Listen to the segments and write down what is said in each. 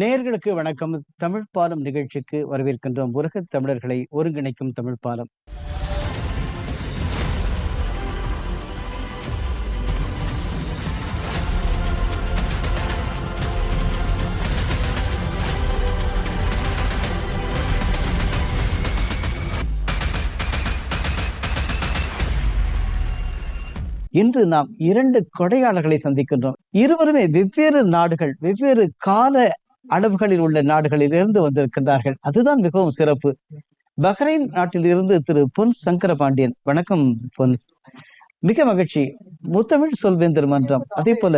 நேர்களுக்கு வணக்கம். தமிழ் பாலம் நிகழ்ச்சிக்கு வரவேற்கின்றோம். உலக தமிழர்களை ஒருங்கிணைக்கும் தமிழ் பாலம். இன்று நாம் இரண்டு கொடையாளர்களை சந்திக்கின்றோம். இருவருமே வெவ்வேறு நாடுகள் வெவ்வேறு கால அளவுகளில் உள்ள நாடுகளில் இருந்து வந்திருக்கின்றார்கள். அதுதான் மிகவும் சிறப்பு. பஹ்ரைன் நாட்டில் இருந்து திரு பொன் சங்கர பாண்டியன் வணக்கம் பொன். மிக மகிழ்ச்சி. முத்தமிழ் சொல்வேந்தர் மன்றம் அதே போல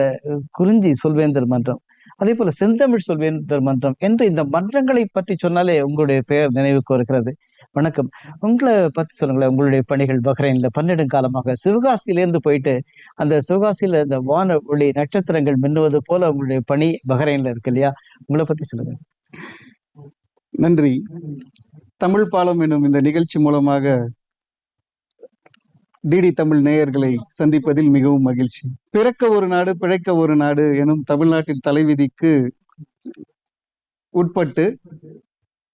குறிஞ்சி சொல்வேந்தர் மன்றம். அதே போல செந்தமிழ் சொல்வேந்தர் மன்றம் என்று இந்த மன்றங்களை பற்றி சொன்னாலே உங்களுடைய பெயர் நினைவுக்கு வருகிறது. வணக்கம். உங்களை பத்தி சொல்லுங்களேன் உங்களுடைய பணிகள் பஹ்ரைன்ல பன்னெடுங்காலமாக காலமாக சிவகாசியிலேருந்து போயிட்டு அந்த சிவகாசியில இந்த வான ஒளி நட்சத்திரங்கள் மின்னுவது போல உங்களுடைய பணி பஹ்ரைன்ல இருக்கு இல்லையா? உங்களை பத்தி சொல்லுங்க. நன்றி. தமிழ் பாலம் எனும் இந்த நிகழ்ச்சி மூலமாக டிடி தமிழ் நேயர்களை சந்திப்பதில் மிகவும் மகிழ்ச்சி. பிறக்க ஒரு நாடு பிழைக்க ஒரு நாடு எனும் தமிழ்நாட்டின் தலைவிதிக்கு உட்பட்டு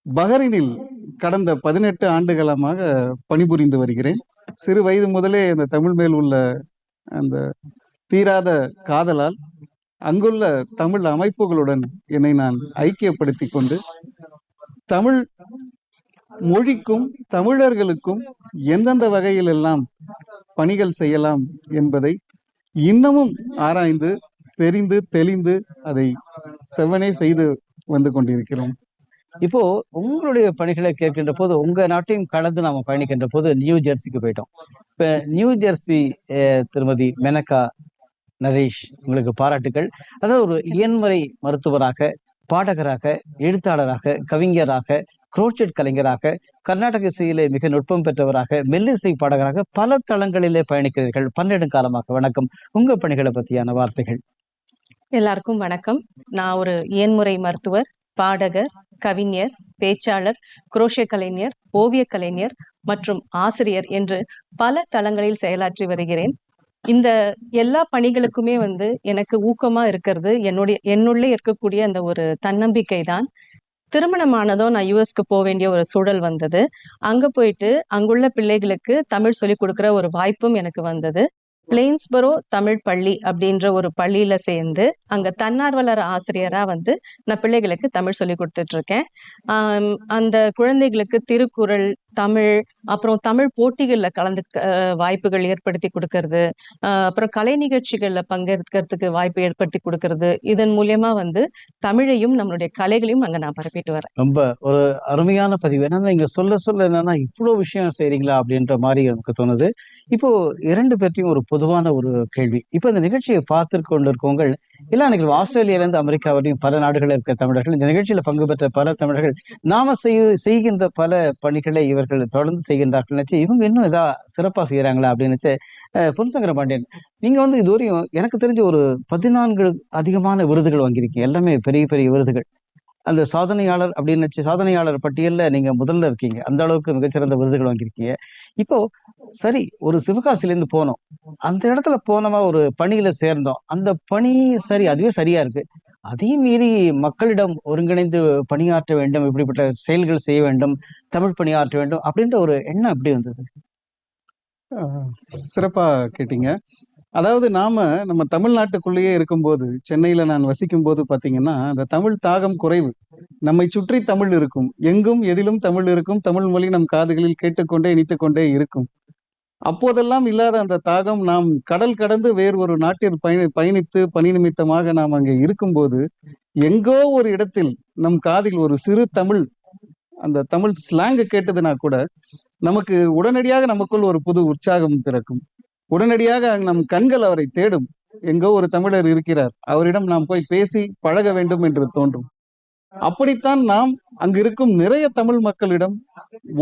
பஹரினில் கடந்த பதினெட்டு ஆண்டுகாலமாக பணிபுரிந்து வருகிறேன். சிறு வயது முதலே அந்த தமிழ் மேல் உள்ள அந்த தீராத காதலால் அங்குள்ள தமிழ் அமைப்புகளுடன் என்னை நான் ஐக்கியப்படுத்தி கொண்டு தமிழ் மொழிக்கும் தமிழர்களுக்கும் எந்தெந்த வகையிலெல்லாம் பணிகள் செய்யலாம் என்பதை இன்னமும் ஆராய்ந்து தெரிந்து தெளிந்து அதை செவ்வனே செய்து வந்து கொண்டிருக்கிறோம். இப்போ உங்களுடைய பணிகளை கேட்கின்ற போது உங்க நாட்டையும் கலந்து நாம பயணிக்கின்ற போது நியூ ஜெர்சிக்கு போயிட்டோம். இப்ப நியூ ஜெர்சி திருமதி மெனகா நரேஷ் உங்களுக்கு பாராட்டுகள் அதாவது ஒரு இயன்முறை மருத்துவராக பாடகராக எழுத்தாளராக கவிஞராக குரோச்செட் கலைஞராக கர்நாடக இசையிலே மிக நுட்பம் பெற்றவராக மெல்லிசை பாடகராக பல தளங்களிலே பயணிக்கிறீர்கள். பன்னெண்டு காலமாக. வணக்கம். உங்க பணிகளை பத்தியான வார்த்தைகள். எல்லாருக்கும் வணக்கம். நான் ஒரு இயன்முறை மருத்துவர் பாடகர் கவிஞர் பேச்சாளர் குரோஷே கலைஞர் ஓவியக் கலைஞர் மற்றும் ஆசிரியர் என்று பல தளங்களில் செயலாற்றி வருகிறேன். இந்த எல்லா பணிகளுக்குமே வந்து எனக்கு ஊக்கமா இருக்கிறது. என்னுடைய என்னுள்ளே இருக்கக்கூடிய அந்த ஒரு தன்னம்பிக்கை தான் திருமணமானதும் நான் யூஎஸ்க்கு போக வேண்டிய ஒரு சூழல் வந்தது. அங்க போயிட்டு அங்குள்ள பிள்ளைகளுக்கு தமிழ் சொல்லிக் கொடுக்குற ஒரு வாய்ப்பும் எனக்கு வந்தது. பிளெயின்ஸ்பரோ தமிழ் பள்ளி அப்படின்ற ஒரு பள்ளியில சேர்ந்து அங்க தன்னார்வலர் ஆசிரியரா வந்து நான் பிள்ளைகளுக்கு தமிழ் சொல்லி கொடுத்துட்டு இருக்கேன். அந்த குழந்தைகளுக்கு திருக்குறள் தமிழ் அப்புறம் தமிழ் போட்டிகளில் கலந்து வாய்ப்புகள் ஏற்படுத்தி கொடுக்கறது அப்புறம் கலை நிகழ்ச்சிகளில் பங்கேற்கிறதுக்கு வாய்ப்பு ஏற்படுத்தி கொடுக்கறது இதன் மூலியமா வந்து தமிழையும் நம்மளுடைய கலைகளையும் அங்கே நான் பரப்பிட்டு வரேன். ரொம்ப ஒரு அருமையான பதிவு. என்னன்னா இங்கே சொல்ல சொல்ல என்னன்னா இவ்வளோ விஷயம் செய்கிறீங்களா அப்படின்ற மாதிரி எனக்கு தோணுது. இப்போ இரண்டு பேர்த்தையும் ஒரு பொதுவான ஒரு கேள்வி. இப்போ இந்த நிகழ்ச்சியை பார்த்து கொண்டிருக்கவங்க இல்ல ஆஸ்திரேலியாவிலிருந்து அமெரிக்கா வரையும் பல நாடுகளில் இருக்க தமிழர்கள். இந்த நிகழ்ச்சியில் பங்கு பெற்ற பல தமிழர்கள் நாம செய் செய்கின்ற பல பணிகளை இவர்கள் தொடர்ந்து செய்கின்றார்கள். நினச்சி இவங்க இன்னும் ஏதா சிறப்பா செய்யறாங்களா அப்படின்னு நினச்சி புன்சங்கர பாண்டியன் நீங்க வந்து இதுவரையும் எனக்கு தெரிஞ்ச ஒரு பதினான்கு அதிகமான விருதுகள் வாங்கியிருக்கீங்க. எல்லாமே பெரிய பெரிய விருதுகள். அந்த சாதனையாளர் அப்படின்னு வச்சு சாதனையாளர் பட்டியல்ல நீங்க முதல்ல இருக்கீங்க. அந்த அளவுக்கு மிகச்சிறந்த விருதுகள் வாங்கியிருக்கீங்க. இப்போ சரி ஒரு சிவகாசிலேருந்து போனோம். அந்த இடத்துல போனவா ஒரு பணியில சேர்ந்தோம். அந்த பணி சரி அதுவே சரியா இருக்கு. அதையும் மீறி மக்களிடம் ஒருங்கிணைந்து பணியாற்ற வேண்டும் இப்படிப்பட்ட செயல்கள் செய்ய வேண்டும் தமிழ் பணியாற்ற வேண்டும் அப்படின்ற ஒரு எண்ணம் எப்படி வந்தது? சிறப்பா கேட்டீங்க. அதாவது நாம நம்ம தமிழ்நாட்டுக்குள்ளேயே இருக்கும்போது சென்னையில நான் வசிக்கும் போது பாத்தீங்கன்னா அந்த தமிழ் தாகம் குறைவு. நம்மை சுற்றி தமிழ் இருக்கும். எங்கும் எதிலும் தமிழ் இருக்கும். தமிழ் மொழி நம் காதுகளில் கேட்டுக்கொண்டே இனித்துக்கொண்டே இருக்கும். அப்போதெல்லாம் இல்லாத அந்த தாகம் நாம் கடல் கடந்து வேறு ஒரு நாட்டில் பயணி பயணித்து பணி நிமித்தமாக நாம் அங்கே இருக்கும்போது எங்கோ ஒரு இடத்தில் நம் காதில் ஒரு சிறு தமிழ் அந்த தமிழ் ஸ்லாங்கு கேட்டதுன்னா கூட நமக்கு உடனடியாக நமக்குள் ஒரு புது உற்சாகம் பிறக்கும். உடனடியாக நம் கண்கள் அவரை தேடும். எங்கோ ஒரு தமிழர் இருக்கிறார். அவரிடம் நாம் போய் பேசி பழக வேண்டும் என்று தோன்றும். அப்படித்தான் நாம் அங்கு இருக்கும் நிறைய தமிழ் மக்களிடம்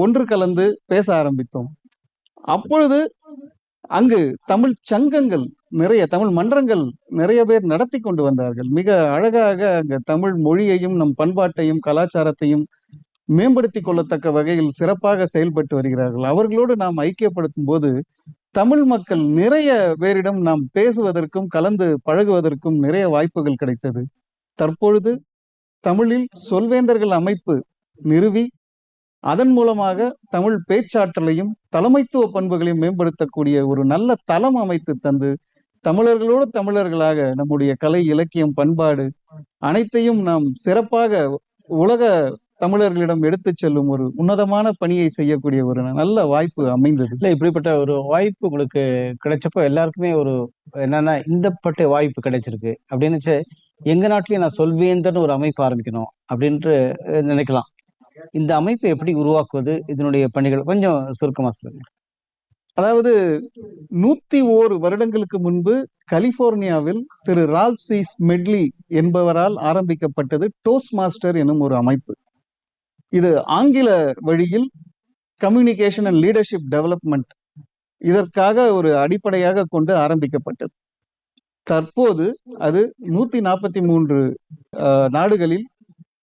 ஒன்று கலந்து பேச ஆரம்பித்தோம். அப்பொழுது அங்கு தமிழ் சங்கங்கள் நிறைய தமிழ் மன்றங்கள் நிறைய பேர் நடத்தி கொண்டு வந்தார்கள். மிக அழகாக அங்க தமிழ் மொழியையும் நம் பண்பாட்டையும் கலாச்சாரத்தையும் மேம்படுத்திக் கொள்ளத்தக்க வகையில் சிறப்பாக செயல்பட்டு வருகிறார்கள். அவர்களோடு நாம் ஐக்கியப்படுத்தும் போது தமிழ் மக்கள் நிறைய பேரிடம் நாம் பேசுவதற்கும் கலந்து பழகுவதற்கும் நிறைய வாய்ப்புகள் கிடைத்தது. தற்பொழுது தமிழில் சொல்வேந்தர்கள் அமைப்பு நிறுவி அதன் மூலமாக தமிழ் பேச்சாற்றலையும் தலைமைத்துவ பண்புகளையும் மேம்படுத்தக்கூடிய ஒரு நல்ல தளம் அமைத்து தந்து தமிழர்களோடு தமிழர்களாக நம்முடைய கலை இலக்கியம் பண்பாடு அனைத்தையும் நாம் சிறப்பாக உலக தமிழர்களிடம் எடுத்துச் செல்லும் ஒரு உன்னதமான பணியை செய்யக்கூடிய ஒரு நல்ல வாய்ப்பு அமைந்தது. இல்ல இப்படிப்பட்ட ஒரு வாய்ப்பு உங்களுக்கு கிடைச்சப்போ எல்லாருக்குமே ஒரு என்னன்னா இந்த பட்ட வாய்ப்பு கிடைச்சிருக்கு. அப்படின்னு வச்சு, எங்க நாட்டிலேயே நான் சொல்வேந்தர்னு ஒரு அமைப்பு ஆரம்பிக்கணும் அப்படின்ட்டு நினைக்கலாம். இந்த அமைப்பை எப்படி உருவாக்குவது? இதனுடைய பணிகள் கொஞ்சம் சுருக்கமா சொல்லுங்க. அதாவது நூத்தி ஓரு வருடங்களுக்கு முன்பு கலிபோர்னியாவில் திரு ரால்சிஸ் மெட்லி என்பவரால் ஆரம்பிக்கப்பட்டது டோஸ்ட் மாஸ்டர் எனும் ஒரு அமைப்பு. இது ஆங்கில வழியில் கம்யூனிகேஷன் அண்ட் லீடர்ஷிப் டெவலப்மெண்ட் இதற்காக ஒரு அடிப்படையாக கொண்டு ஆரம்பிக்கப்பட்டது. தற்போது அது நூத்தி நாற்பத்தி மூன்று நாடுகளில்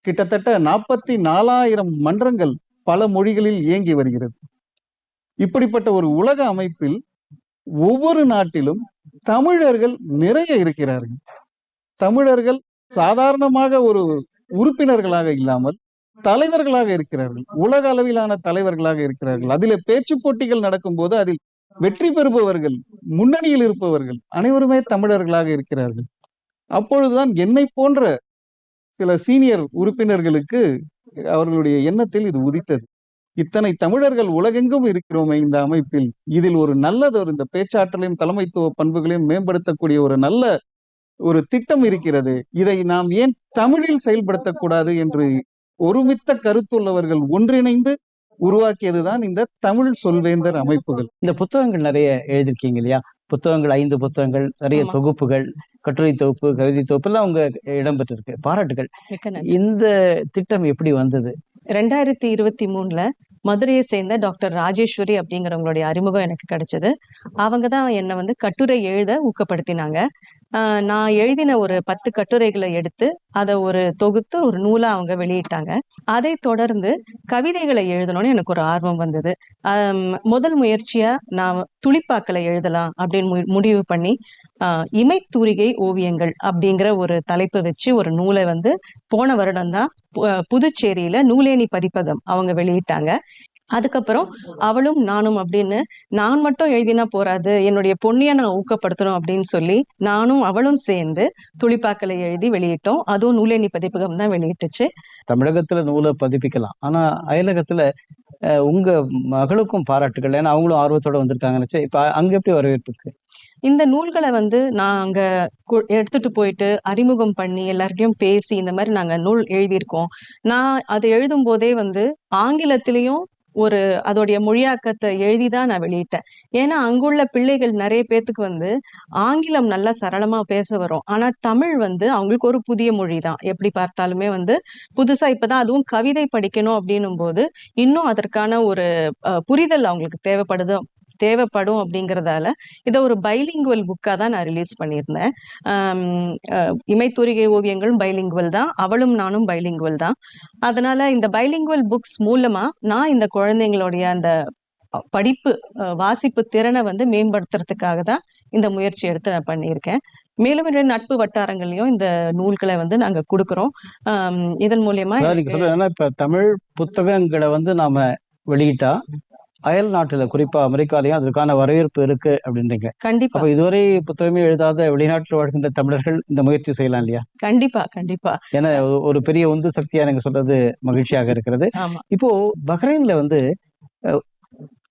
கிட்டத்தட்ட நாற்பத்தி நாலாயிரம் மன்றங்கள் பல மொழிகளில் இயங்கி வருகிறது. இப்படிப்பட்ட ஒரு உலக அமைப்பில் ஒவ்வொரு நாட்டிலும் தமிழர்கள் நிறைய இருக்கிறார்கள். தமிழர்கள் சாதாரணமாக ஒரு உறுப்பினர்களாக இல்லாமல் தலைவர்களாக இருக்கிறார்கள். உலக அளவிலான தலைவர்களாக இருக்கிறார்கள். அதில் பேச்சு போட்டிகள் நடக்கும்போது அதில் வெற்றி பெறுபவர்கள் முன்னணியில் இருப்பவர்கள் அனைவருமே தமிழர்களாக இருக்கிறார்கள். அப்பொழுதுதான் என்னை போன்ற சில சீனியர் உறுப்பினர்களுக்கு அவர்களுடைய எண்ணத்தில் இது உதித்தது. இத்தனை தமிழர்கள் உலகெங்கும் இருக்கிறோமே இந்த அமைப்பில். இதில் ஒரு நல்லதொரு இந்த பேச்சாற்றலையும் தலைமைத்துவ பண்புகளையும் மேம்படுத்தக்கூடிய ஒரு நல்ல ஒரு திட்டம் இருக்கிறது. இதை நாம் ஏன் தமிழில் செயல்படுத்தக்கூடாது என்று ஒருமித்த கருத்துள்ளவர்கள் ஒன்றிணைந்து உருவாக்கியதுதான் இந்த தமிழ் சொல்வேந்தர் அமைப்புகள். இந்த புத்தகங்கள் நிறைய எழுதியிருக்கீங்க இல்லையா? புத்தகங்கள் ஐந்து புத்தகங்கள் நிறைய. தொகுப்புகள் கட்டுரை தொகுப்பு கவிதை தொகுப்பு எல்லாம் உங்க இடம்பெற்றிருக்கு. பாராட்டுகள். இந்த திட்டம் எப்படி வந்தது? ரெண்டாயிரத்தி இருபத்தி மூணுல மதுரையை சேர்ந்த டாக்டர் ராஜேஸ்வரி அப்படிங்கிறவங்களுடைய அறிமுகம் எனக்கு கிடைச்சது. அவங்க தான் என்னை வந்து கட்டுரை எழுத ஊக்கப்படுத்தினாங்க. ஆஹ் நான் எழுதின ஒரு பத்து கட்டுரைகளை எடுத்து அதை ஒரு தொகுத்து ஒரு நூலா அவங்க வெளியிட்டாங்க. அதை தொடர்ந்து கவிதைகளை எழுதணும்னு எனக்கு ஒரு ஆர்வம் வந்தது. முதல் முயற்சியா நான் துளிப்பாக்களை எழுதலாம் அப்படின்னு முடிவு பண்ணி இமைத்தூரிகை ஓவியங்கள் அப்படிங்கிற ஒரு தலைப்பு வச்சு ஒரு நூலை வந்து போன வருடம் தான் புதுச்சேரியில நூலேணி பதிப்பகம் அவங்க வெளியிட்டாங்க. அதுக்கப்புறம் அவளும் நானும் அப்படின்னு நான் மட்டும் எழுதினா போறாது என்னுடைய பொண்ணிய நான் ஊக்கப்படுத்தணும் அப்படின்னு சொல்லி நானும் அவளும் சேர்ந்து துளிப்பாக்களை எழுதி வெளியிட்டோம். அதுவும் நூலேணி பதிப்பகம் தான் வெளியிட்டுச்சு. தமிழகத்துல நூலை பதிப்பிக்கலாம். ஆனா அயலகத்துல அஹ், உங்க மகளுக்கும் பாராட்டுகள். ஏன்னா அவங்களும் ஆர்வத்தோட வந்திருக்காங்கன்னு இப்ப அங்க எப்படி வரவேற்பு இருக்கு இந்த நூல்களை வந்து நான் அங்கே கு- எடுத்துட்டு போயிட்டு அறிமுகம் பண்ணி எல்லார்கிட்டயும் பேசி இந்த மாதிரி நாங்கள் நூல் எழுதியிருக்கோம். நான் அதை எழுதும் போதே வந்து ஆங்கிலத்திலையும் ஒரு அதோடைய மொழியாக்கத்தை எழுதி தான் நான் வெளியிட்டேன். ஏன்னா அங்குள்ள பிள்ளைகள் நிறைய பேத்துக்கு வந்து ஆங்கிலம் நல்லா சரளமா பேச வரும். ஆனா தமிழ் வந்து அவங்களுக்கு ஒரு புதிய மொழி தான். எப்படி பார்த்தாலுமே வந்து புதுசா இப்பதான் அதுவும் கவிதை படிக்கணும் அப்படின்னும் போது இன்னும் அதற்கான ஒரு புரிதல் அவங்களுக்கு தேவைப்படுது. தேவைப்படும் அப்படிங்கறதால இதை ஒரு பைலிங்குவல் புக்கா தான் நான் ரிலீஸ் பண்ணியிருந்தேன். இமைத்தூரிகை ஓவியங்களும் பைலிங்குவல் தான் அவளும் நானும் பைலிங்குவல் தான். அதனால இந்த பைலிங்குவல் புக்ஸ் மூலமா நான் இந்த குழந்தைங்களுடைய அந்த படிப்பு வாசிப்பு திறனை வந்து மேம்படுத்துறதுக்காக தான் இந்த முயற்சி எடுத்து நான் பண்ணியிருக்கேன். மேலும் என்னுடைய நட்பு வட்டாரங்களையும் இந்த நூல்களை வந்து நாங்க கொடுக்குறோம். இதன் மூலியமா இப்ப தமிழ் புத்தகங்களை வந்து நாம வெளியிட்டா அயல் நாட்டுல குறிப்பா அமெரிக்காலயும் அதற்கான வரவேற்பு இருக்கு அப்படின்றீங்க. கண்டிப்பா. அப்ப இதுவரை புத்தகமே எழுதாத வெளிநாட்டில் வாழ்கின்ற தமிழர்கள் இந்த முயற்சி செய்யலாம் இல்லையா? கண்டிப்பா கண்டிப்பா. ஏன்னா ஒரு- பெரிய உந்து சக்தியா நீங்க சொல்றது மகிழ்ச்சியாக இருக்கிறது. இப்போ பஹ்ரைன்ல வந்து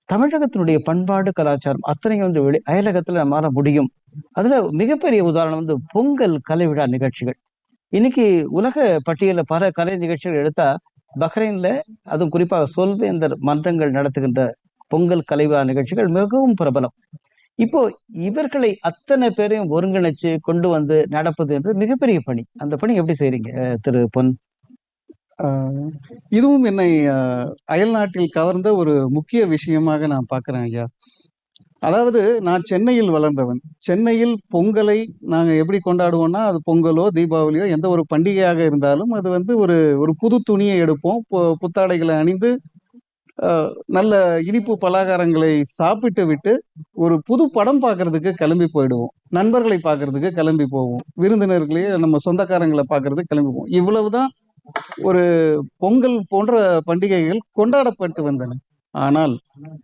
தமிழகத்தினுடைய பண்பாடு கலாச்சாரம் அத்தனையும் வந்து வெளி அயலகத்துல நம்மளால முடியும். அதுல மிகப்பெரிய உதாரணம் வந்து பொங்கல் கலை விழா நிகழ்ச்சிகள். இன்னைக்கு உலக பட்டியல பல கலை நிகழ்ச்சிகள் எடுத்தா பஹ்ரைன்ல அதுவும் குறிப்பாக சொல்வேந்தர் மன்றங்கள் நடத்துகின்ற பொங்கல் கலைவா நிகழ்ச்சிகள் மிகவும் பிரபலம். இப்போ இவர்களை அத்தனை பேரையும் ஒருங்கிணைச்சு கொண்டு வந்து நடப்பது என்று மிகப்பெரிய பணி. அந்த பணி எப்படி செய்றீங்க திரு பொன்? ஆஹ் இதுவும் என்னை அயல்நாட்டில் அயல் நாட்டில் கவர்ந்த ஒரு முக்கிய விஷயமாக நான் பாக்குறேன் ஐயா. அதாவது நான் சென்னையில் வளர்ந்தவன். சென்னையில் பொங்கலை நாங்கள் எப்படி கொண்டாடுவோம்னா அது பொங்கலோ தீபாவளியோ எந்த ஒரு பண்டிகையாக இருந்தாலும் அது வந்து ஒரு ஒரு புது துணியை எடுப்போம். பு- புத்தாடைகளை அணிந்து நல்ல இனிப்பு பலகாரங்களை சாப்பிட்டு விட்டு ஒரு புது படம் பார்க்கறதுக்கு கிளம்பி போயிடுவோம். நண்பர்களை பார்க்கறதுக்கு கிளம்பி போவோம். விருந்தினர்களையே நம்ம சொந்தக்காரங்களை பார்க்கறதுக்கு கிளம்பி போவோம். இவ்வளவுதான் ஒரு பொங்கல் போன்ற பண்டிகைகள் கொண்டாடப்பட்டு வந்தன. ஆனால்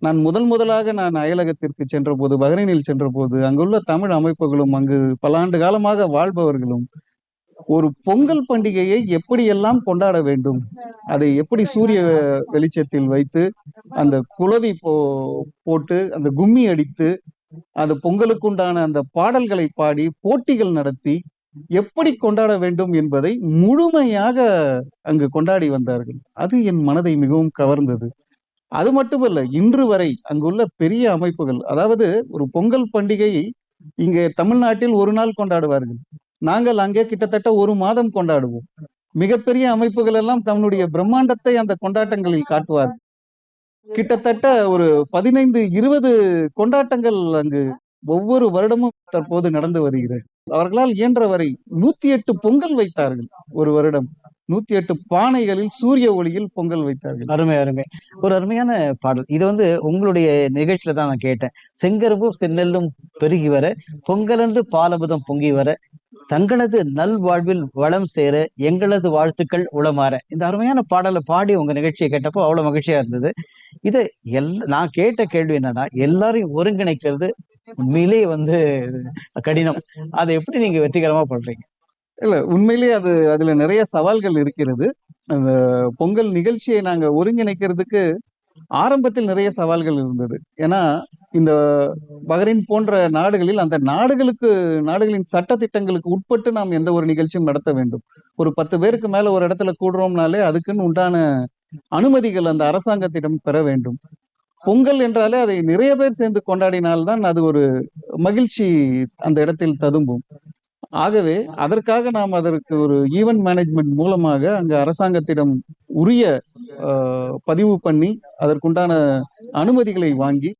நான் முதல் முதலாக நான் அயலகத்திற்கு சென்றபோது பஹ்ரைனில் சென்றபோது அங்குள்ள தமிழ் அமைப்புகளும் அங்கு பல ஆண்டு காலமாக வாழ்பவர்களும் ஒரு பொங்கல் பண்டிகையை எப்படியெல்லாம் கொண்டாட வேண்டும்? அதை எப்படி சூரிய வெளிச்சத்தில் வைத்து அந்த குளவி போ போட்டு அந்த கும்மி அடித்து அந்த பொங்கலுக்குண்டான அந்த பாடல்களை பாடி போட்டிகள் நடத்தி எப்படி கொண்டாட வேண்டும் என்பதை முழுமையாக அங்கு கொண்டாடி வந்தார்கள். அது என் மனதை மிகவும் கவர்ந்தது. அது மட்டுமல்ல இன்று வரை அங்குள்ள பெரிய அமைப்புகள் அதாவது ஒரு பொங்கல் பண்டிகையை இங்கே தமிழ்நாட்டில் ஒரு நாள் கொண்டாடுவார்கள். நாங்கள் அங்கே கிட்டத்தட்ட ஒரு மாதம் கொண்டாடுவோம். மிகப்பெரிய அமைப்புகள் எல்லாம் தன்னுடைய பிரம்மாண்டத்தை அந்த கொண்டாட்டங்களில் காட்டுவார்கள். கிட்டத்தட்ட ஒரு பதினைந்து இருபது கொண்டாட்டங்கள் அங்கு ஒவ்வொரு வருடமும் தற்போது நடந்து வருகிறது. அவர்களால் இயன்ற வரை நூத்தி எட்டு பொங்கல் வைத்தார்கள் ஒரு வருடம். நூத்தி எட்டு பானைகளில் சூரிய ஒளியில் பொங்கல் வைத்தார்கள். அருமை அருமை. ஒரு அருமையான பாடல். இது வந்து உங்களுடைய நிகழ்ச்சியில தான் நான் கேட்டேன். செங்கரும்பும் செந்நெல்லும் பெருகி வர பொங்கலன்று பாலபுதம் பொங்கி வர தங்களது நல்வாழ்வில் வளம் சேர எங்களது வாழ்த்துக்கள் உளமாற. இந்த அருமையான பாடலை பாடி உங்க நிகழ்ச்சியை கேட்டப்போ அவ்வளவு மகிழ்ச்சியா இருந்தது. இது எல் நான் கேட்ட கேள்வி என்னன்னா எல்லாரையும் ஒருங்கிணைக்கிறது உண்மையிலேயே வந்து கடினம். அதை எப்படி நீங்க வெற்றிகரமா பண்றீங்க இல்ல உண்மையிலேயே அது அதுல நிறைய சவால்கள் இருக்கிறது. அந்த பொங்கல் நிகழ்ச்சியை நாங்க ஒருங்கிணைக்கிறதுக்கு ஆரம்பத்தில் நிறைய சவால்கள் இருந்தது. ஏன்னா இந்த பஹ்ரைன் போன்ற நாடுகளில் அந்த நாடுகளுக்கு நாடுகளின் சட்ட திட்டங்களுக்கு உட்பட்டு நாம் எந்த ஒரு நிகழ்ச்சியும் நடத்த வேண்டும். ஒரு பத்து பேருக்கு மேல ஒரு இடத்துல கூடுறோம்னாலே அதுக்குன்னு உண்டான அனுமதிகள் அந்த அரசாங்கத்திடம் பெற வேண்டும். பொங்கல் என்றாலே அதை நிறைய பேர் சேர்ந்து கொண்டாடினால்தான் அது ஒரு மகிழ்ச்சி அந்த இடத்தில் ததும்பும். ஆகவே அதற்காக நாம் அதற்கு ஒரு ஈவென்ட் மேனேஜ்மெண்ட் மூலமாக அங்க அரசாங்கத்திடம் உரிய பதிவு பண்ணி அதற்குண்டான அனுமதிகளை வாங்கி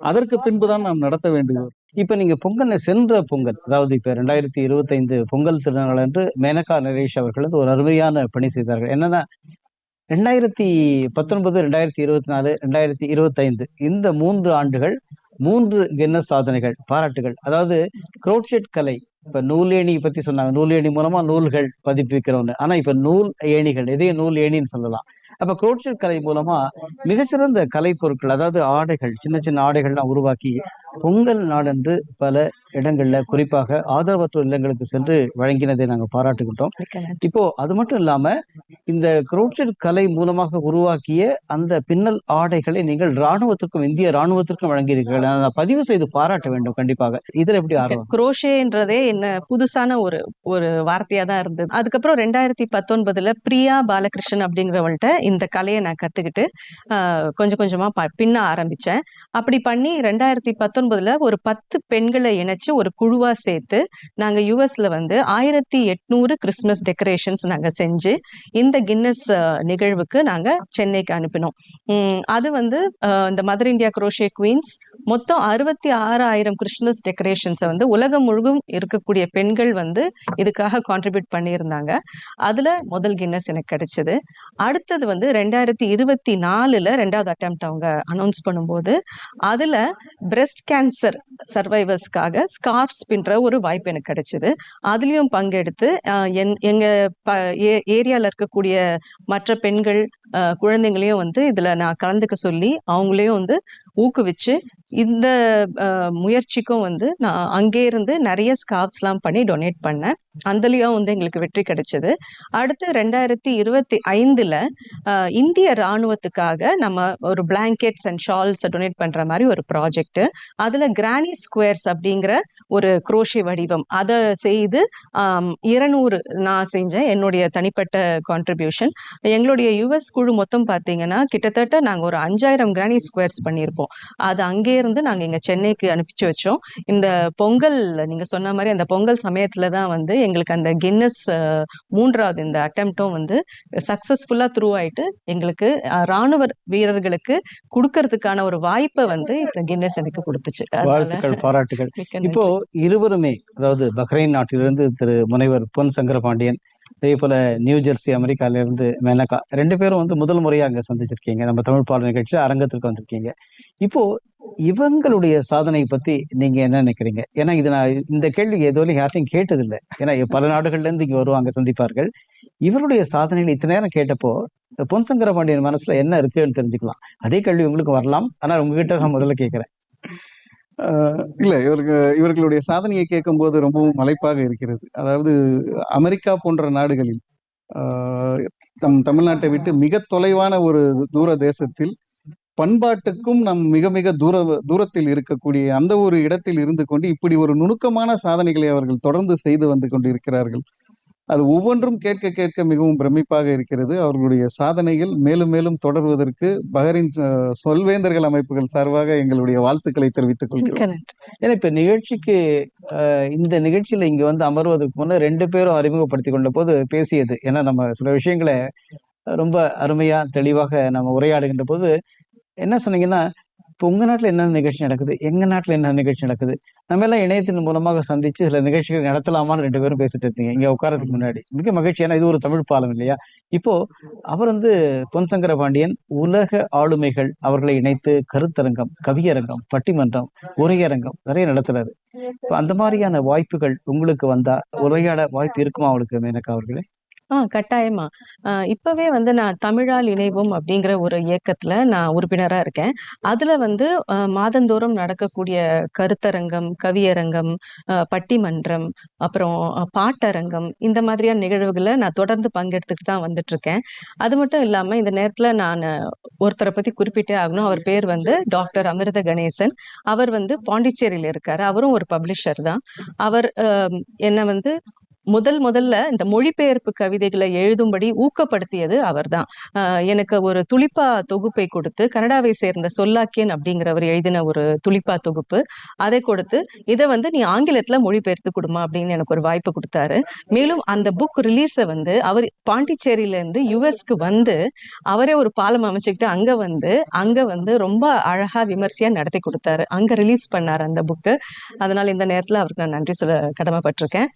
அதற்கு பின்புதான் நாம் நடத்த வேண்டியது இப்ப நீங்க பொங்கல் சென்ற பொங்கல் அதாவது இப்ப ரெண்டாயிரத்தி இருபத்தைந்து பொங்கல் திருநாள் அன்று மேனகா நரேஷ் அவர்கள் வந்து ஒரு அருமையான பணி செய்தார்கள். என்னன்னா ரெண்டாயிரத்தி பத்தொன்பது ரெண்டாயிரத்தி இருபத்தி நாலு ரெண்டாயிரத்தி இருபத்தைந்து இந்த மூன்று ஆண்டுகள் மூன்று கின்னஸ் சாதனைகள் பாராட்டுகள். அதாவது குரோட்ஷெட் கலை இப்ப நூல் ஏணி பத்தி சொன்னாங்க. நூல் ஏணி மூலமா நூல்கள் பதிப்பிக்கிறோன்னு ஆனா இப்ப நூல் ஏணிகள் எதையும் நூல் ஏணின்னு சொல்லலாம். அப்ப குரோட்ஷெட் கலை மூலமா மிகச்சிறந்த கலை பொருட்கள் அதாவது ஆடைகள் சின்ன சின்ன ஆடைகள்லாம் உருவாக்கி பொங்கல் நாடன்று பல இடங்கள்ல குறிப்பாக ஆதரவற்ற இல்லங்களுக்கு சென்று வழங்கினதை நாங்க பாராட்டுகிட்டோம். மிக்க நன்றி. இப்போ அது மட்டும் இல்லாம இந்த குரோட்ஷெட் கலை மூலமாக உருவாக்கிய அந்த பின்னல் ஆடைகளை நீங்கள் ராணுவத்திற்கும் இந்திய ராணுவத்திற்கும் வழங்கியிருக்கிறீர்கள். பதிவு செய்து பாராட்ட வேண்டும் கண்டிப்பாக. இதுல எப்படி ஆர்வம்? குரோஷேன்றதே என்ன புதுசான ஒரு ஒரு வார்த்தையா தான் இருந்தது. அதுக்கப்புறம் ரெண்டாயிரத்தி பத்தொன்பதுல பிரியா பாலகிருஷ்ணன் அப்படிங்கிறவள்கிட்ட இந்த கலையை நான் கத்துக்கிட்டு ஆஹ், கொஞ்சம் கொஞ்சமா ப- பின்ன ஆரம்பிச்சேன். அப்படி பண்ணி ரெண்டாயிரத்தி பத்தொன்பதுல ஒரு பத்து பெண்களை இணைச்சு ஒரு குழுவா சேர்த்து நாங்க யூஎஸில் வந்து ஆயிரத்தி எட்நூறு கிறிஸ்மஸ் டெக்கரேஷன்ஸ் நாங்க செஞ்சு இந்த கின்னஸ் நிகழ்வுக்கு நாங்க சென்னைக்கு அனுப்பினோம். அது வந்து இந்த மதர் இந்தியா குரோஷே குவீன்ஸ் மொத்தம் அறுபத்தி ஆறாயிரம் கிறிஸ்மஸ் டெக்கரேஷன்ஸை வந்து உலகம் முழுகும் இருக்கக்கூடிய பெண்கள் வந்து இதுக்காக கான்ட்ரிபியூட் பண்ணியிருந்தாங்க. அதுல முதல் கின்னஸ் எனக்கு கிடைச்சது. அடுத்தது வந்து ரெண்டாயிரத்தி இருபத்தி நாலுல ரெண்டாவது அட்டம் அவங்க அனௌன்ஸ் பண்ணும்போது அதுல பிரஸ்ட் கேன்சர் சர்வைவர்ஸ்க்காக ஸ்கார்ப்ஸ் பின்ற ஒரு வாய்ப்பு எனக்கு கிடைச்சது. அதுலயும் பங்கெடுத்து என் எங்க ப ஏரியால இருக்கக்கூடிய மற்ற பெண்கள் குழந்தைங்களையும் வந்து இதுல நான் கலந்துக்க சொல்லி அவங்களையும் வந்து ஊக்குவிச்சு இந்த முயற்சிக்கும் வந்து நான் அங்கே இருந்து நிறைய ஸ்கார்ஃப்ஸ்லாம் பண்ணி டொனேட் பண்ணேன். அதுலேயும் வந்து எங்களுக்கு வெற்றி கிடைச்சது. அடுத்து ரெண்டாயிரத்தி இருபத்தி ஐந்துல இந்திய ராணுவத்துக்காக நம்ம ஒரு பிளாங்கெட்ஸ் அண்ட் ஷால்ஸை டொனேட் பண்ணுற மாதிரி ஒரு ப்ராஜெக்ட் அதில் கிரானி ஸ்கொயர்ஸ் அப்படிங்கிற ஒரு குரோஷி வடிவம். அதை செய்து இருநூறு நான் செஞ்சேன். என்னுடைய தனிப்பட்ட கான்ட்ரிபியூஷன் எங்களுடைய யுஎஸ் குழு மொத்தம் பார்த்தீங்கன்னா கிட்டத்தட்ட நாங்கள் ஒரு அஞ்சாயிரம் கிரானி ஸ்கொயர்ஸ் பண்ணியிருப்போம். அது அங்கே இருந்து நாங்கள் இங்கே சென்னைக்கு அனுப்பிச்சு வச்சோம். இந்த பொங்கல் நீங்கள் சொன்ன மாதிரி அந்த பொங்கல் சமயத்தில் தான் வந்து எங்களுக்கு அந்த கின்னஸ் மூன்றாவது இந்த அட்டெம்ப்டும் வந்து சக்ஸஸ்ஃபுல்லாக த்ரூ ஆயிட்டு எங்களுக்கு ராணுவ வீரர்களுக்கு கொடுக்கறதுக்கான ஒரு வாய்ப்பை வந்து இந்த கின்னஸ் எனக்கு கொடுத்துச்சு. வாழ்த்துக்கள் பாராட்டுகள். இப்போ இருவருமே அதாவது பஹ்ரைன் நாட்டிலிருந்து திரு முனைவர் பொன் சங்கர பாண்டியன் அதே போல நியூ ஜெர்சி அமெரிக்கால இருந்து மேனகா ரெண்டு பேரும் வந்து முதல் முறையாக அங்க சந்திச்சிருக்கீங்க. நம்ம தமிழ் பாடல் நிகழ்ச்சி அரங்கத்திற்கு வந்திருக்கீங்க. இப்போ இவங்களுடைய சாதனை பத்தி நீங்க என்ன நினைக்கிறீங்க? ஏன்னா இது நான் இந்த கேள்வி எதுவரையும் யார்ட்டையும் கேட்டதில்லை. ஏன்னா பல நாடுகள்ல இருந்து இங்க வருவாங்க சந்திப்பார்கள். இவருடைய சாதனைகள் இத்தனை நேரம் கேட்டப்போ பொன் பாண்டியன் மனசுல என்ன இருக்குன்னு தெரிஞ்சுக்கலாம். அதே கேள்வி உங்களுக்கு வரலாம். ஆனால் உங்ககிட்ட தான் முதல்ல கேட்கிறேன் இல்ல இவருக்கு இவர்களுடைய சாதனையை கேட்கும்போது ரொம்பவும் மலைப்பாக இருக்கிறது. அதாவது அமெரிக்கா போன்ற நாடுகளில் ஆஹ் தம் தமிழ்நாட்டை விட்டு மிக தொலைவான ஒரு தூர தேசத்தில் பண்பாட்டுக்கும் நம் மிக மிக தூர தூரத்தில் இருக்கக்கூடிய அந்த ஒரு இடத்தில் இருந்து கொண்டு இப்படி ஒரு நுணுக்கமான சாதனைகளை அவர்கள் தொடர்ந்து செய்து வந்து கொண்டிருக்கிறார்கள். அது ஒவ்வொன்றும் கேட்க கேட்க மிகவும் பிரமிப்பாக இருக்கிறது. அவர்களுடைய சாதனைகள் மேலும் மேலும் தொடர்வதற்கு பஹரின் சொல்வேந்தர்கள் அமைப்புகள் சார்பாக எங்களுடைய வாழ்த்துக்களை தெரிவித்துக் கொள்கிறோம். ஏன்னா இப்ப நிகழ்ச்சிக்கு அஹ், இந்த நிகழ்ச்சியில இங்க வந்து அமர்வதற்கு முன்ன ரெண்டு பேரும் அறிமுகப்படுத்தி கொண்ட போது பேசியது. ஏன்னா நம்ம சில விஷயங்களை ரொம்ப அருமையா தெளிவாக நம்ம உரையாடுகின்ற போது என்ன சொன்னீங்கன்னா இப்போ உங்க நாட்டுல என்ன நிகழ்ச்சி நடக்குது? எங்க நாட்டுல என்ன நிகழ்ச்சி நடக்குது? நம்ம எல்லாம் இணையத்தின் மூலமாக சந்திச்சு சில நிகழ்ச்சிகள் நடத்தலாமான்னு ரெண்டு பேரும் பேசிட்டு இருந்தீங்க. இங்க உட்காரத்துக்கு முன்னாடி. மிக மகிழ்ச்சி ஏன்னா இது ஒரு தமிழ் பாலம் இல்லையா? இப்போ அவர் வந்து பொன் சங்கர பாண்டியன் உலக ஆளுமைகள் அவர்களை இணைத்து கருத்தரங்கம் கவியரங்கம் பட்டிமன்றம் உரையரங்கம் நிறைய நடத்துறாரு. இப்போ அந்த மாதிரியான வாய்ப்புகள் உங்களுக்கு வந்தா உரையாட வாய்ப்பு இருக்குமா அவளுக்கு மேனகா அவர்களே? ஆ கட்டாயமா. ஆஹ் இப்பவே வந்து நான் தமிழால் இணைவோம் அப்படிங்கிற ஒரு இயக்கத்துல நான் உறுப்பினரா இருக்கேன். அதுல வந்து மாதந்தோறும் நடக்கக்கூடிய கருத்தரங்கம் கவியரங்கம் ஆஹ் பட்டிமன்றம் அப்புறம் பாட்டரங்கம் இந்த மாதிரியான நிகழ்வுகளை நான் தொடர்ந்து பங்கெடுத்துட்டு தான் வந்துட்டு இருக்கேன் அது மட்டும் இல்லாம இந்த நேரத்துல நான் ஒருத்தரை பத்தி குறிப்பிட்டே ஆகணும். அவர் பேர் வந்து டாக்டர் அமிர்த கணேசன். அவர் வந்து பாண்டிச்சேரியில இருக்காரு. அவரும் ஒரு பப்ளிஷர் தான். அவர் என்ன என்னை வந்து முதல் முதல்ல இந்த மொழிபெயர்ப்பு கவிதைகளை எழுதும்படி ஊக்கப்படுத்தியது அவர்தான். எனக்கு ஒரு துளிப்பா தொகுப்பை கொடுத்து கனடாவை சேர்ந்த சொல்லாக்கியன் அப்படிங்கிறவர் எழுதின ஒரு துளிப்பா தொகுப்பு. அதை கொடுத்து இதை வந்து நீ ஆங்கிலத்துல மொழிபெயர்த்து கொடுமா அப்படின்னு எனக்கு ஒரு வாய்ப்பு கொடுத்தாரு. மேலும் அந்த புக் ரிலீஸை வந்து அவர் பாண்டிச்சேரியில இருந்து யுஎஸ்க்கு வந்து அவரே ஒரு பாலம் அமைச்சுக்கிட்டு அங்க வந்து அங்க வந்து ரொம்ப அழகா விமர்சையா நடத்தி கொடுத்தாரு. அங்க ரிலீஸ் பண்ணாரு அந்த புக்கு. அதனால இந்த நேரத்துல அவருக்கு நான் நன்றி சொல்ல கடமைப்பட்டிருக்கேன்.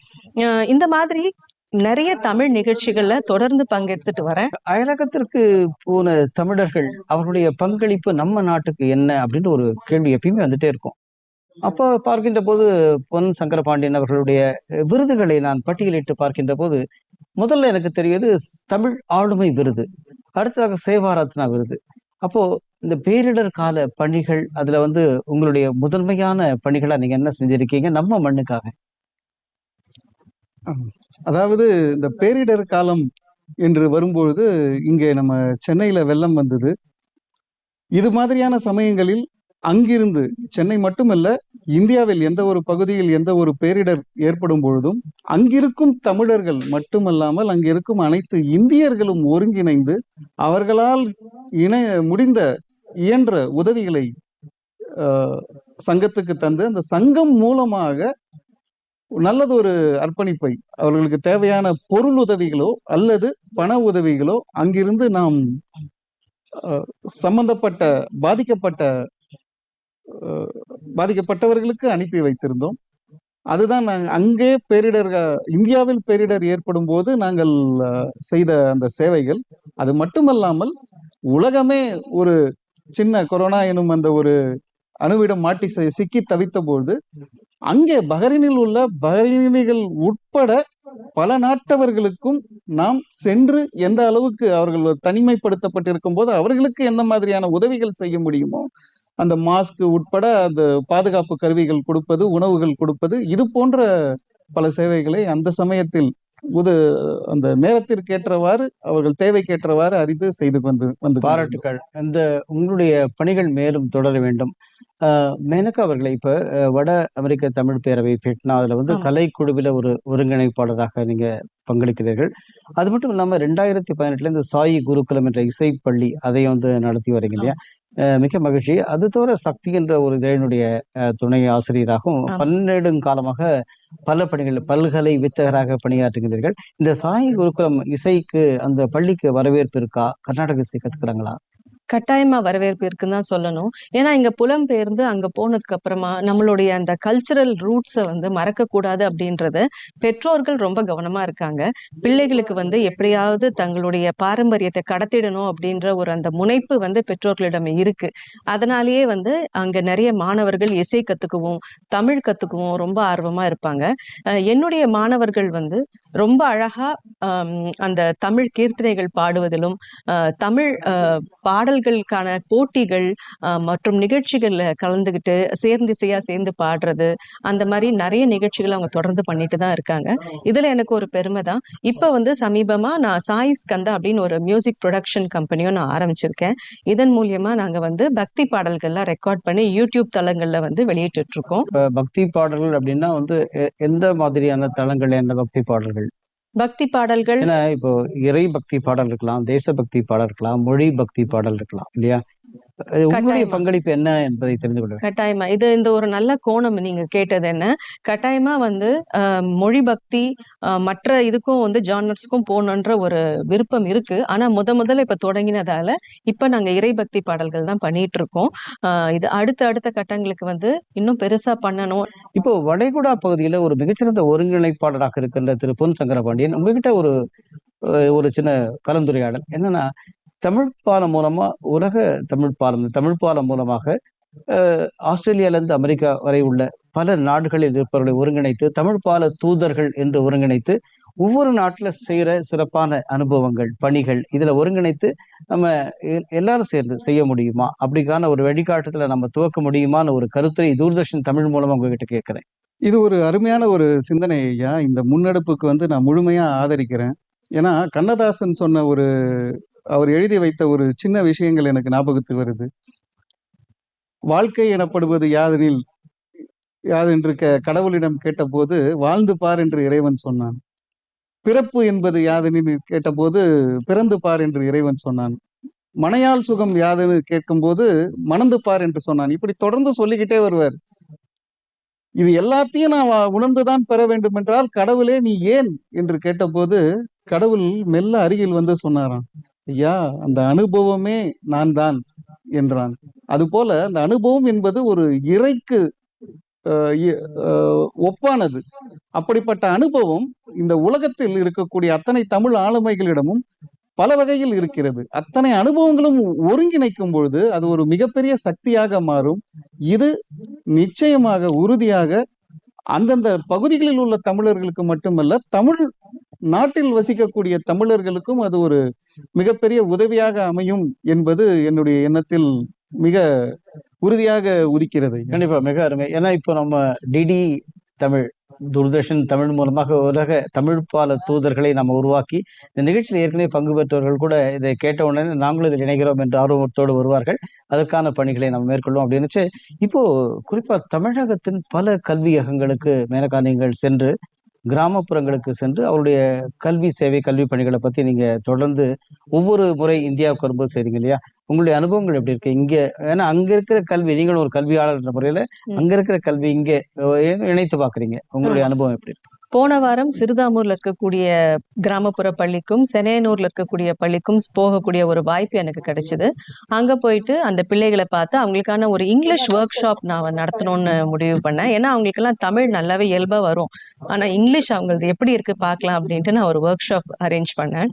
இந்த மாதிரி நிறைய தமிழ் நிகழ்ச்சிகள்ல தொடர்ந்து பங்கெடுத்துட்டு வரேன். அயலகத்திற்கு போன தமிழர்கள் அவர்களுடைய பங்களிப்பு நம்ம நாட்டுக்கு என்ன அப்படின்னு ஒரு கேள்வி எப்பயுமே வந்துட்டே இருக்கும். அப்போ பார்க்கின்ற போது பொன் சங்கரபாண்டியன் அவர்களுடைய விருதுகளை நான் பட்டியலிட்டு பார்க்கின்ற போது முதல்ல எனக்கு தெரியுது தமிழ் ஆளுமை விருது அடுத்ததாக சேவாரத்னா விருது. அப்போ இந்த பேரிடர் கால பணிகள் அதுல வந்து உங்களுடைய முதன்மையான பணிகளா நீங்க என்ன செஞ்சிருக்கீங்க? நம்ம மண்ணுக்காக. அதாவது இந்த பேரிடர் காலம் என்று வரும்பொழுது இங்கே நம்ம சென்னையில வெள்ளம் வந்தது. இது மாதிரியான சமயங்களில் அங்கிருந்து சென்னை மட்டுமல்ல இந்தியாவில் எந்த ஒரு பகுதியில் எந்த ஒரு பேரிடர் ஏற்படும் பொழுதும் அங்கிருக்கும் தமிழர்கள் மட்டுமல்லாமல் அங்கிருக்கும் அனைத்து இந்தியர்களும் ஒருங்கிணைந்து அவர்களால் இணைய முடிந்த இயன்ற உதவிகளை ஆஹ், சங்கத்துக்கு தந்து அந்த சங்கம் மூலமாக நல்லது ஒரு அர்ப்பணிப்பை. அவர்களுக்கு தேவையான பொருள் உதவிகளோ அல்லது பண உதவிகளோ அங்கிருந்து நாம் சம்பந்தப்பட்ட பாதிக்கப்பட்ட பாதிக்கப்பட்டவர்களுக்கு அனுப்பி வைத்திருந்தோம். அதுதான் நாங்கள் அங்கே பேரிடர் இந்தியாவில் பேரிடர் ஏற்படும் போது நாங்கள் செய்த அந்த சேவைகள். அது மட்டுமல்லாமல் உலகமே ஒரு சின்ன கொரோனா எனும் அந்த ஒரு அணுவிடம் மாட்டி சிக்கி தவித்த போது அங்கே பஹ்ரைனில் உள்ள பஹ்ரைனிகள் உட்பட பல நாட்டவர்களுக்கும் நாம் சென்று எந்த அளவுக்கு அவர்கள் தனிமைப்படுத்தப்பட்டிருக்கும் போது அவர்களுக்கு எந்த மாதிரியான உதவிகள் செய்ய முடியுமோ அந்த மாஸ்க் உட்பட அந்த பாதுகாப்பு கருவிகள் கொடுப்பது உணவுகள் கொடுப்பது இது போன்ற பல சேவைகளை அந்த சமயத்தில் உத அந்த நேரத்திற்கேற்றவாறு அவர்கள் தேவைக்கேற்றவாறு அறிந்து செய்து வந்து வந்து பாராட்டுக்கள். இந்த உங்களுடைய பணிகள் மேலும் தொடர வேண்டும். மேனகா அவர்களை இப்ப வட அமெரிக்க தமிழ் பேரவை பெட்னா அதுல வந்து ஆமா. கலைக்குழுவில ஒரு ஒருங்கிணைப்பாளராக நீங்க பங்களிக்கிறீர்கள். அது மட்டும் இல்லாம ரெண்டாயிரத்தி பதினெட்டுல இந்த சாயி குருகுலம் என்ற இசைப்பள்ளி அதை வந்து நடத்தி வரீங்க இல்லையா அஹ், மிக்க மகிழ்ச்சி. அது தவிர சக்தி என்ற ஒரு இதழினுடைய துணை ஆசிரியராகவும் ஆமா. பன்னெடுங் காலமாக பல பணிகள் பல்கலை வித்தகராக பணியாற்றுகிறீர்கள் இந்த சாயி குருகுலம் இசைக்கு அந்த பள்ளிக்கு வரவேற்பு இருக்கா? கர்நாடக இசை கத்துக்கிறாங்களா? கட்டாயமா வரவேற்பு இருக்குன்னு தான் சொல்லணும். ஏன்னா இங்க புலம்பெயர்ந்து அங்க போனதுக்கு அப்புறமா நம்மளுடைய அந்த கல்ச்சுரல் ரூட்ஸை வந்து மறக்க கூடாது அப்படின்றத பெற்றோர்கள் ரொம்ப கவனமா இருக்காங்க. பிள்ளைகளுக்கு வந்து எப்படியாவது தங்களுடைய பாரம்பரியத்தை கடத்திடணும் அப்படின்ற ஒரு அந்த முனைப்பு வந்து பெற்றோர்களிடம் இருக்கு. அதனாலேயே வந்து அங்க நிறைய மாணவர்கள் இசை கத்துக்கவும் தமிழ் கத்துக்கவும் ரொம்ப ஆர்வமா இருப்பாங்க. அஹ் என்னுடைய மாணவர்கள் வந்து ரொம்ப அழகா அந்த தமிழ் கீர்த்தனைகள் பாடுவதிலும் தமிழ் பாடல் பாடல்களுக்கான போட்டிகள் மற்றும் நிகழ்ச்சிகள்ல கலந்துக்கிட்டு சேர்ந்து இசையாக சேர்ந்து பாடுறது அந்த மாதிரி நிறைய நிகழ்ச்சிகள் அவங்க தொடர்ந்து பண்ணிட்டு தான் இருக்காங்க. இதுல எனக்கு ஒரு பெருமை தான். இப்போ வந்து சமீபமா நான் சாய் ஸ்கந்தா அப்படின்னு ஒரு மியூசிக் ப்ரொடக்ஷன் கம்பெனியும் நான் ஆரம்பிச்சிருக்கேன். இதன் மூலியமா நாங்க வந்து பக்தி பாடல்கள்லாம் ரெக்கார்ட் பண்ணி யூடியூப் தளங்களில் வந்து வெளியிட்டு இருக்கோம். பக்தி பாடல்கள் அப்படின்னா வந்து எந்த மாதிரியான தளங்கள் என்ன பக்தி பாடல்கள்? பக்தி பாடல்கள். இப்போ இறை பக்தி பாடல் இருக்கலாம் தேச பக்தி பாடல் இருக்கலாம் மொழி பக்தி பாடல் இருக்கலாம் இல்லையா? உங்களுடைய. பங்களிப்பு என்ன என்பதை தெரிந்து கொள்ள கட்டாயமா. இது இந்த ஒரு நல்ல கோணம் நீங்க கேட்டது என்ன? கட்டாயமா வந்து மொழி பக்தி மற்ற இதுக்கும் வந்து ஜானர்ஸ்க்கும் போகணுன்ற ஒரு விருப்பம் இருக்கு. ஆனா முத முதல்ல இப்ப தொடங்கினதால இப்ப நாங்க இறை பக்தி பாடல்கள் தான் பண்ணிட்டு இருக்கோம் இது அடுத்த அடுத்த கட்டங்களுக்கு வந்து இன்னும் பெருசா பண்ணணும். இப்போ வளைகுடா பகுதியில ஒரு மிகச்சிறந்த ஒருங்கிணைப்பாளராக இருக்கின்ற திரு. பொன் சங்கரபாண்டியன் உங்ககிட்ட ஒரு ஒரு சின்ன கலந்துரையாடல். என்னன்னா தமிழ் பாலம் மூலமா உலக தமிழ் பாலம் தமிழ் பாலம் மூலமாக அஹ், அமெரிக்கா வரை உள்ள பல நாடுகளில் இருப்பவர்களை ஒருங்கிணைத்து தமிழ் பால தூதர்கள் என்று ஒருங்கிணைத்து ஒவ்வொரு நாட்டில் செய்கிற சிறப்பான அனுபவங்கள் பணிகள் இதில் ஒருங்கிணைத்து நம்ம எல்லாரும் சேர்ந்து செய்ய முடியுமா? அப்படிக்கான ஒரு வழிகாட்டத்தில் நம்ம துவக்க முடியுமான்னு ஒரு கருத்துரை தூர்தர்ஷன் தமிழ் மூலமா உங்ககிட்ட கேட்குறேன். இது ஒரு அருமையான ஒரு சிந்தனை ஐயா இந்த முன்னெடுப்புக்கு வந்து நான் முழுமையாக ஆதரிக்கிறேன். ஏன்னா கண்ணதாசன் சொன்ன ஒரு அவர் எழுதி வைத்த ஒரு சின்ன விஷயங்கள் எனக்கு ஞாபகத்துக்கு வருது. வாழ்க்கை எனப்படுவது யாதெனில் யாதென்று க கடவுளிடம் கேட்டபோது வாழ்ந்து பார் என்று இறைவன் சொன்னான். பிறப்பு என்பது யாதெனில் கேட்டபோது பிறந்து பார் என்று இறைவன் சொன்னான். மனையால் சுகம் யாதுன்னு கேட்கும்போது மணந்து பார் என்று சொன்னான். இப்படி தொடர்ந்து சொல்லிக்கிட்டே வருவார். இது எல்லாத்தையும் நான் உணர்ந்துதான் பெற வேண்டும் என்றால் கடவுளே நீ ஏன்? என்று கேட்டபோது கடவுள் மெல்ல அருகில் வந்து சொன்னாராம் ஐயா அந்த அனுபவமே நான் தான் என்றான். அதுபோல அந்த அனுபவம் என்பது ஒரு இறைக்கு ஒப்பானது. அப்படிப்பட்ட அனுபவம் இந்த உலகத்தில் இருக்கக்கூடிய அத்தனை தமிழ் ஆளுமைகளிடமும் பல வகையில் இருக்கிறது. அத்தனை அனுபவங்களும் ஒருங்கிணைக்கும் பொழுது அது ஒரு மிகப்பெரிய சக்தியாக மாறும். இது நிச்சயமாக உறுதியாக அந்தந்த பகுதிகளில் உள்ள தமிழர்களுக்கு மட்டுமல்ல தமிழ் நாட்டில் வசிக்கக்கூடிய தமிழர்களுக்கும் அது ஒரு மிகப்பெரிய உதவியாக அமையும் என்பது என்னுடைய எண்ணத்தில் மிக உறுதியாக உதிக்கிறது கண்டிப்பா மிக அருமை. ஏன்னா இப்போ நம்ம டிடி தமிழ் தூர்தர்ஷன் தமிழ் மூலமாக உலக தமிழ் பால தூதர்களை நம்ம உருவாக்கி இந்த நிகழ்ச்சியில் ஏற்கனவே பங்கு பெற்றவர்கள் கூட இதை கேட்ட உடனே நாங்களும் இதில் இணைகிறோம் என்ற ஆர்வத்தோடு வருவார்கள். அதற்கான பணிகளை நம்ம மேற்கொள்வோம் அப்படின்னு இப்போ குறிப்பா தமிழகத்தின் பல கல்வியகங்களுக்கு மேனகா நீங்கள் சென்று கிராமப்புறங்களுக்கு சென்று அவருடைய கல்வி சேவை கல்வி பணிகளை பத்தி நீங்க தொடர்ந்து ஒவ்வொரு முறை இந்தியாவுக்கு வரும்போது செய்றீங்க இல்லையா? உங்களுடைய அனுபவங்கள் எப்படி இருக்கு? இங்க ஏன்னா அங்க இருக்கிற கல்வி நீங்களும் ஒரு கல்வியாளர் முறையில. அங்க இருக்கிற கல்வி இங்க இணைத்து பாக்குறீங்க உங்களுடைய அனுபவம் எப்படி இருக்கு? போன வாரம் சிறுதாமூர்ல இருக்கக்கூடிய கிராமப்புற பள்ளிக்கும் செனையனூர்ல இருக்கக்கூடிய பள்ளிக்கும் போகக்கூடிய ஒரு வாய்ப்பு எனக்கு கிடைச்சது. அங்க போயிட்டு அந்த பிள்ளைகளை பார்த்து அவங்களுக்கான ஒரு இங்கிலீஷ் ஒர்க் ஷாப் நான் நடத்தணும்னு முடிவு பண்ணேன். ஏன்னா அவங்களுக்கெல்லாம் தமிழ் நல்லாவே இயல்பா வரும். ஆனா இங்கிலீஷ் அவங்களது எப்படி இருக்கு பார்க்கலாம் அப்படின்ட்டு நான் ஒரு ஒர்க் ஷாப் அரேஞ்ச் பண்ணேன்.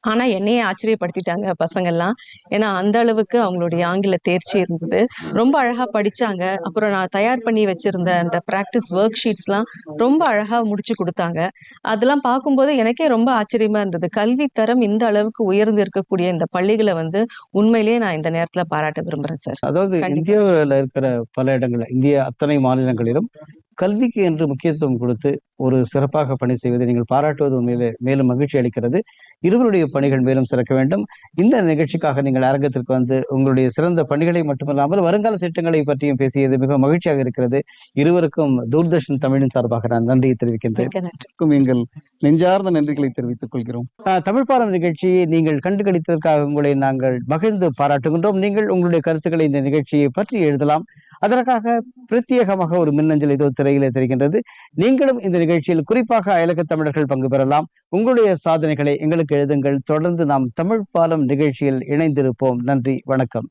ஆனா என்னையே ஆச்சரியப்படுத்திட்டாங்க பசங்கள்லாம். ஏன்னா அந்த அளவுக்கு அவங்களுடைய ஆங்கில தேர்ச்சி இருந்தது. ரொம்ப அழகா படிச்சாங்க. அப்புறம் நான் தயார் பண்ணி வச்சிருந்த அந்த பிராக்டிஸ் ஒர்க் ஷீட்ஸ்லாம் ரொம்ப அழகா முடிச்சு கொடுத்தாங்க. அதெல்லாம் பார்க்கும்போது எனக்கே ரொம்ப ஆச்சரியமா இருந்தது. கல்வி தரம் இந்த அளவுக்கு உயர்ந்து இருக்கக்கூடிய இந்த பள்ளிகளை வந்து உண்மையிலேயே நான் இந்த நேரத்துல பாராட்ட விரும்புறேன் சார். அதாவது. இந்தியாவில் இருக்கிற பல இடங்கள்ல இந்திய அத்தனை மாநிலங்களிலும் கல்விக்கு என்று முக்கியத்துவம் கொடுத்து ஒரு சிறப்பாக பணி செய்வதை நீங்கள் பாராட்டுவது உண்மையிலே மேலும் மகிழ்ச்சி அளிக்கிறது. இருவருடைய பணிகள் மேலும் சிறக்க வேண்டும். இந்த நிகழ்ச்சிக்காக நீங்கள் அரங்கத்திற்கு வந்து உங்களுடைய சிறந்த பணிகளை மட்டுமல்லாமல் வருங்கால திட்டங்களை பற்றியும் பேசியது மிக மகிழ்ச்சியாக இருக்கிறது. இருவருக்கும் தூர்தர்ஷன் தமிழின் சார்பாக நான் நன்றியை தெரிவிக்கின்றேன். எங்கள் நெஞ்சார்ந்த நன்றிகளை தெரிவித்துக் கொள்கிறோம். ஆஹ் தமிழ் பாடம் நிகழ்ச்சியை நீங்கள் கண்டுகளித்ததற்காக உங்களை நாங்கள் மகிழ்ந்து பாராட்டுகின்றோம். நீங்கள் உங்களுடைய கருத்துக்களை இந்த நிகழ்ச்சியை பற்றி எழுதலாம். அதற்காக பிரத்யேகமாக ஒரு மின்னஞ்சல் இதோ திரையிலே தெரிகின்றது. நீங்களும் இந்த நிகழ்ச்சியில் குறிப்பாக அயலக தமிழர்கள் பங்கு பெறலாம். உங்களுடைய சாதனைகளை எங்களுக்கு எழுதுங்கள். தொடர்ந்து நாம் தமிழ் பாலம் நிகழ்ச்சியில் இணைந்திருப்போம். நன்றி. வணக்கம்.